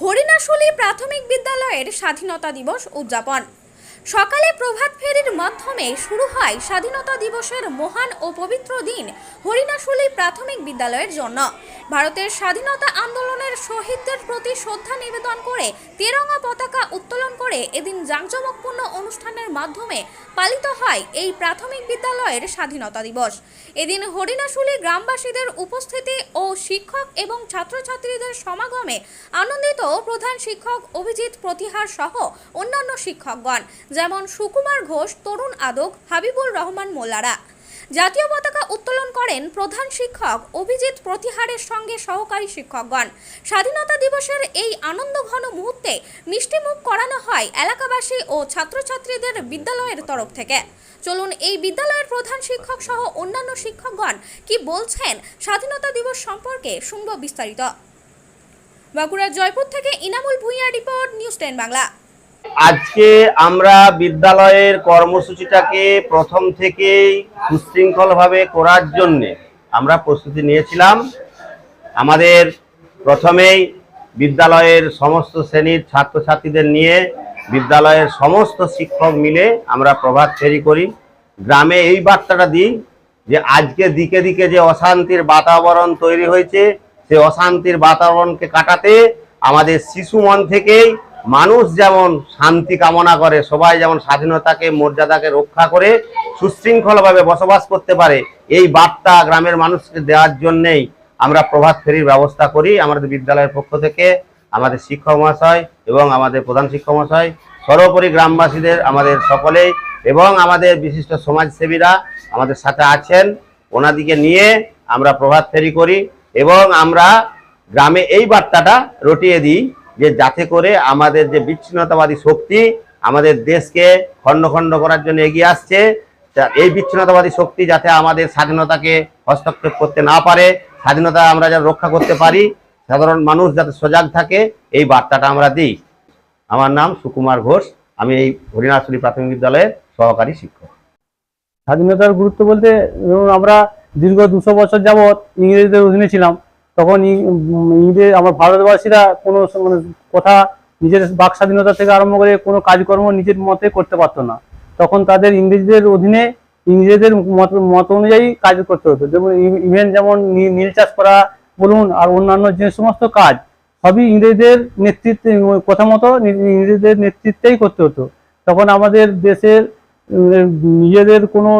হরিণাশুলি প্রাথমিক বিদ্যালয়ের স্বাধীনতা দিবস উদযাপন। সকালে প্রভাত ফেরির মাধ্যমে শুরু হয় স্বাধীনতা দিবসের মহান ও পবিত্র দিন হরিণাশুলি প্রাথমিক বিদ্যালয়ের জন্য। ভারতের স্বাধীনতা আন্দোলনের শহীদদের প্রতি শ্রদ্ধা নিবেদন করে তেরঙ্গা পতাকা উত্তোলন করে এদিন জাঁকজমকপূর্ণ অনুষ্ঠানের মাধ্যমে পালিত হয় এই প্রাথমিক বিদ্যালয়ের স্বাধীনতা দিবস। এদিন হরিণাশুলি গ্রামবাসীদের উপস্থিতি ও শিক্ষক এবং ছাত্রছাত্রীদের সমাগমে আনন্দিত প্রধান শিক্ষক অভিজিৎ প্রতিহার সহ অন্যান্য শিক্ষকগণ। যেমন সুকুমার ঘোষ, তরুণ আদক, হাবিবুর রহমান মোল্লারা জাতীয় পতাকা উত্তোলন করেন প্রধান শিক্ষক অভিজিৎ প্রতিহারের সঙ্গে সহকারী শিক্ষকগণ। স্বাধীনতা দিবসের এই আনন্দঘন মুহূর্তে মিষ্টিমুখ করানো হয় এলাকাবাসী ও ছাত্রছাত্রীদের বিদ্যালয়ের তরফ থেকে। চলুন এই বিদ্যালয়ের প্রধান শিক্ষক সহ অন্যান্য শিক্ষকগণ কি বলছেন স্বাধীনতা দিবস সম্পর্কে শুনব বিস্তারিত। বাঁকুড়া জয়পুর থেকে Inamul Bhuiyan report, news ten Bangla. আজকে আমরা বিদ্যালয়ের কর্মসূচিটাকে প্রথম থেকেই সুশৃঙ্খলভাবে করার জন্যে আমরা প্রস্তুতি নিয়েছিলাম। আমাদের প্রথমেই বিদ্যালয়ের সমস্ত শ্রেণির ছাত্রছাত্রীদের নিয়ে বিদ্যালয়ের সমস্ত শিক্ষক মিলে আমরা প্রভাত ফেরি করি। গ্রামে এই বার্তাটা দিই যে আজকে দিকে দিকে যে অশান্তির বাতাবরণ তৈরি হয়েছে সেই অশান্তির বাতাবরণকে কাটাতে আমাদের শিশু মন থেকেই মানুষ যেমন শান্তি কামনা করে, সবাই যেমন স্বাধীনতাকে, মর্যাদাকে রক্ষা করে সুশৃঙ্খলভাবে বসবাস করতে পারে, এই বার্তা গ্রামের মানুষকে দেওয়ার জন্যেই আমরা প্রভাত ফেরির ব্যবস্থা করি। আমাদের বিদ্যালয়ের পক্ষ থেকে আমাদের শিক্ষক মহাশয় এবং আমাদের প্রধান শিক্ষক মহাশয়, সর্বোপরি গ্রামবাসীদের, আমাদের সকলেই এবং আমাদের বিশিষ্ট সমাজসেবীরা আমাদের সাথে আছেন। ওনাদিকে নিয়ে আমরা প্রভাত ফেরি করি এবং আমরা গ্রামে এই বার্তাটা রটিয়ে দিই। যে যাতে করে আমাদের যে বিচ্ছিন্নতাবাদী শক্তি আমাদের দেশকে খণ্ড খণ্ড করার জন্য এগিয়ে আসছে এই বিচ্ছিন্নতাবাদী শক্তি যাতে আমাদের স্বাধীনতাকে হস্তক্ষেপ করতে না পারে, স্বাধীনতা আমরা যাতে রক্ষা করতে পারি, সাধারণ মানুষ যাতে সজাগ থাকে, এই বার্তাটা আমরা দিই। আমার নাম সুকুমার ঘোষ, আমি এই হরিণাশুলি প্রাথমিক বিদ্যালয়ের সহকারী শিক্ষক। স্বাধীনতার গুরুত্ব বলতে আমরা দীর্ঘ দুশো বছর যাবৎ ইংরেজদের অধীনে ছিলাম। তখন ইংরেজ আমার ভারতবাসীরা কোনো মানে কথা নিজের বাক স্বাধীনতা থেকে আরম্ভ করে কোনো কাজকর্ম নিজের মতে করতে পারতো না। তখন তাদের ইংরেজদের অধীনে ইংরেজদের মত অনুযায়ী কাজ করতে হতো। যেমন ইভেন যেমন নীল চাষ করা বলুন আর অন্যান্য যে সমস্ত কাজ, সবই ইংরেজদের নেতৃত্বে, কথা মতো ইংরেজদের নেতৃত্বেই করতে হতো। তখন আমাদের দেশের নিজেদের কোনো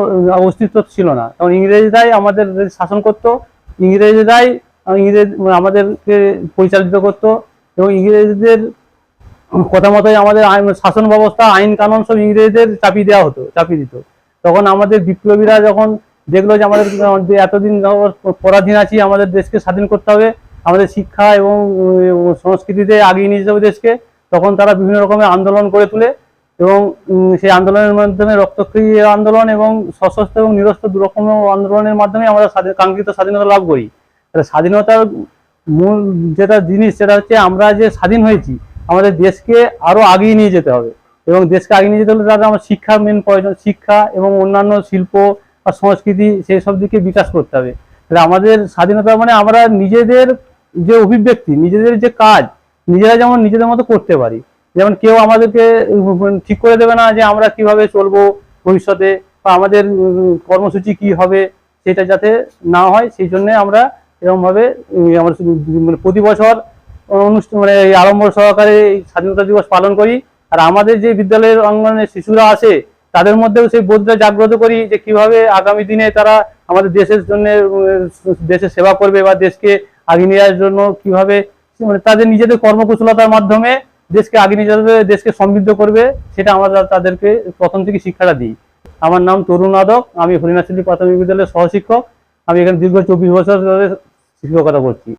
অস্তিত্ব ছিল না। তখন ইংরেজরাই আমাদের শাসন করত। ইংরেজরাই ইংরেজ, আমাদেরকে পরিচালিত করত এবং ইংরেজদের কথা মতোই আমাদের শাসন ব্যবস্থা, আইন কানুন সব ইংরেজদের চাপিয়ে দেওয়া হতো, চাপিয়ে দিত। তখন আমাদের বিপ্লবীরা যখন দেখল যে আমাদের এতদিন পরাধীন আছি, আমাদের দেশকে স্বাধীন করতে হবে, আমাদের শিক্ষা এবং সংস্কৃতিতে আগিয়ে নিয়ে যেতে হবে দেশকে, তখন তারা বিভিন্ন রকমের আন্দোলন করে তুলে এবং সেই আন্দোলনের মাধ্যমে রক্তক্ষয়ী আন্দোলন এবং সশস্ত্র এবং নিরস্ত্র দু রকম আন্দোলনের মাধ্যমে আমরা কাঙ্ক্ষিত স্বাধীনতা লাভ করি। স্বাধীনতার মূল যেটা জিনিস, সেটা হচ্ছে আমরা যে স্বাধীন হয়েছি, আমাদের দেশকে আরও আগিয়ে নিয়ে যেতে হবে। এবং দেশকে আগিয়ে নিয়ে যেতে হলে তাদের আমার শিক্ষার মেন প্রয়োজন, শিক্ষা এবং অন্যান্য শিল্প বা সংস্কৃতি, সেই সব দিকে বিকাশ করতে হবে। আমাদের স্বাধীনতা মানে আমরা নিজেদের যে অভিব্যক্তি, নিজেদের যে কাজ, নিজেরা যেমন নিজেদের মতো করতে পারি, যেমন কেউ আমাদেরকে ঠিক করে দেবে না যে আমরা কীভাবে চলবো ভবিষ্যতে বা আমাদের কর্মসূচি কি হবে, সেটা যাতে না হয়, সেই জন্য আমরা এরকম ভাবে আমরা মানে প্রতি বছর অনুষ্ঠান মানে আড়ম্বর সহকারে স্বাধীনতা দিবস পালন করি। আর আমাদের যে বিদ্যালয়ের অঙ্গনে শিশুরা আছে তাদের মধ্যেও সেই বোধটা জাগ্রত করি যে কীভাবে আগামী দিনে তারা আমাদের দেশের জন্য দেশের সেবা করবে বা দেশকে আগিয়ে নেওয়ার জন্য কীভাবে মানে তাদের নিজেদের কর্মকুশলতার মাধ্যমে দেশকে আগে নিয়ে যাবে, দেশকে সমৃদ্ধ করবে, সেটা আমরা তাদেরকে প্রথম থেকে শিক্ষাটা দিই। আমার নাম তরুণ আদক, আমি হরিণাচলী প্রাথমিক বিদ্যালয়ের সহশিক্ষক। আমি এখানে দীর্ঘ চব্বিশ বছর ধরে 静岡田墓地、